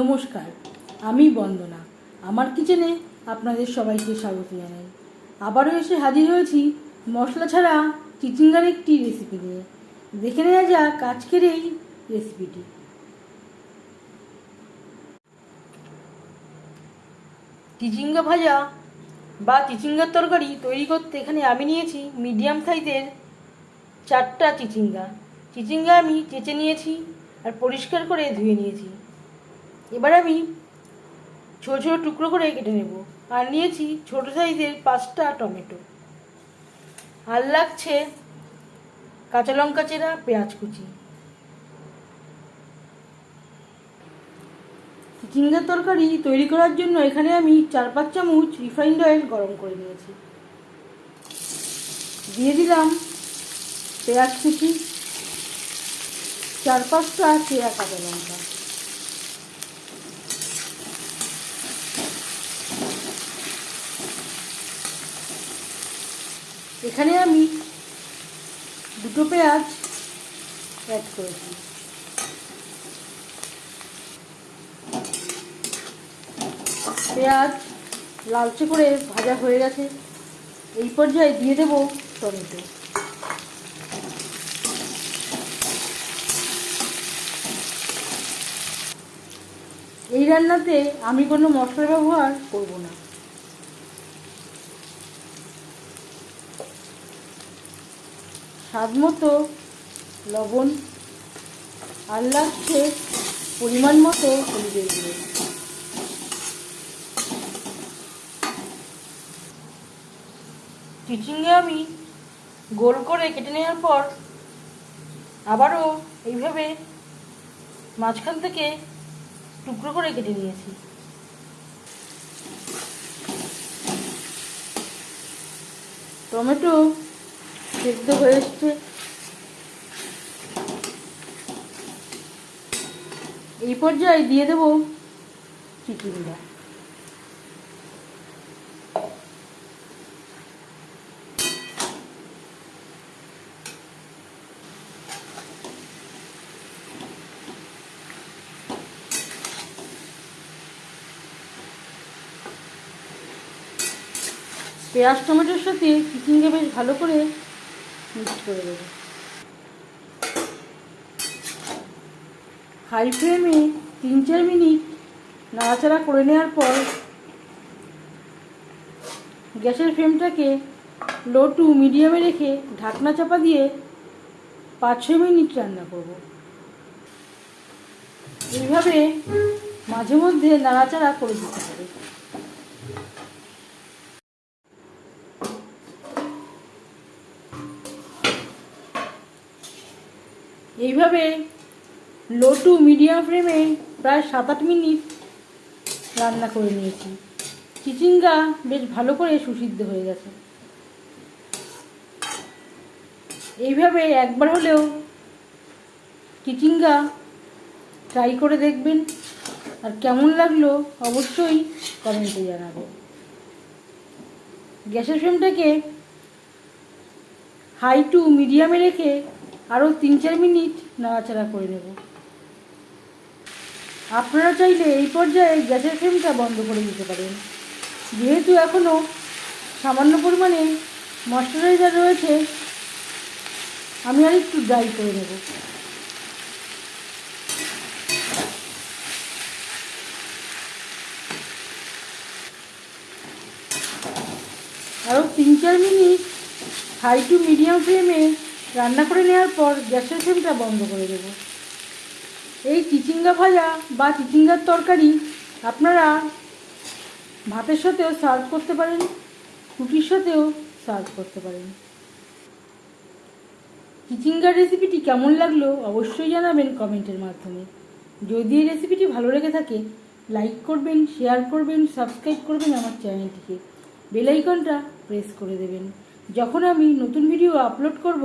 নমস্কার, আমি বন্দনা। আমার কিচেনে আপনাদের সবাইকে স্বাগত জানাই। আবারও এসে হাজির হয়েছি মশলা ছাড়া চিচিঙ্গার একটি রেসিপি নিয়ে। দেখে নেওয়া যাক আজকের এই রেসিপিটি চিচিঙ্গা ভাজা বা চিচিঙ্গার তরকারি তৈরি করতে এখানে আমি নিয়েছি মিডিয়াম সাইজের চারটা চিচিঙ্গা। চিচিঙ্গা আমি চেঁচে নিয়েছি আর পরিষ্কার করে ধুয়ে নিয়েছি। এবার আমি ছোটো ছোটো টুকরো করে কেটে নেব। আর নিয়েছি ছোটো সাইজের পাঁচটা টমেটো। আর লাগছে কাঁচা লঙ্কা চেরা, পেঁয়াজ কুচি। চিচিঙ্গার তরকারি তৈরি করার জন্য এখানে আমি চার পাঁচ চামচ রিফাইন্ড অয়েল গরম করে নিয়েছি। দিয়ে দিলাম পেঁয়াজ কুচি, চার পাঁচটা চেরা কাঁচা লঙ্কা। এখানে আমি দুটো পেঁয়াজ অ্যাড করেছি। পেঁয়াজ লালচে করে ভাজা হয়ে গেছে। এই পর্যায়ে দিয়ে দেবো টমেটো। এই রান্নাতে আমি কোনো মশলা ব্যবহার করব না। স্বাদ মতো লবণ আর লাগছে পরিমাণ মতো হলুদের গুঁড়ো চিচিঙ্গে আমি গোল করে কেটে নেওয়ার পর আবারও এইভাবে মাঝখান থেকে টুকরো করে কেটে নিয়েছি। টমেটো সেদ্ধ হয়ে এই পর্যায়ে দিয়ে দেবো চিচিঙ্গা। পেঁয়াজ টমেটোর সাথে চিচিঙ্গা বেশ ভালো করে মিক্স করে দেবো। হাই ফ্লেমে তিন চার মিনিট নাড়াচাড়া করে নেওয়ার পর গ্যাসের ফ্লেমটাকে লো টু মিডিয়ামে রেখে ঢাকনা চাপা দিয়ে পাঁচ ছয় মিনিট রান্না করব। এইভাবে মাঝে মধ্যে নাড়াচাড়া করে দিতে হবে। এইভাবে লো টু মিডিয়াম ফ্লেমে প্রায় সাত আট মিনিট রান্না করে নিয়েছি। চিচিঙ্গা বেশ ভালো করে সুসিদ্ধ হয়ে গেছে। এইভাবে একবার হলেও চিচিঙ্গা ট্রাই করে দেখবেন আর কেমন লাগল অবশ্যই কমেন্টে জানাবেন। গ্যাসের ফ্লেমটাকে হাই টু মিডিয়ামে রেখে আরও তিন চার মিনিট নাড়াচাড়া করে নেব। আপনারা চাইলে এই পর্যায়ে গ্যাসের ফ্লেমটা বন্ধ করে দিতে পারেন। যেহেতু এখনও সামান্য পরিমাণে ময়শ্চারাইজার রয়েছে, আমি আর একটু ড্রাই করে নেব। আরও তিন চার মিনিট হাই টু মিডিয়াম ফ্লেমে রান্না করে নেওয়ার পর গ্যাসের ফ্লেমটা বন্ধ করে দেব। এই চিচিঙ্গা ভাজা বা চিচিঙ্গার তরকারি আপনারা ভাতের সাথেও সার্ভ করতে পারেন রুটির সাথেও সার্ভ করতে পারেন। চিচিঙ্গার রেসিপিটি কেমন লাগল অবশ্যই জানাবেন কমেন্টের মাধ্যমে। যদি এই রেসিপিটি ভালো লেগে থাকে লাইক করবেন শেয়ার করবেন সাবস্ক্রাইব করবেন আমার চ্যানেলটিকে বেলাইকনটা প্রেস করে দেবেন। যখন আমি নতুন ভিডিও আপলোড করব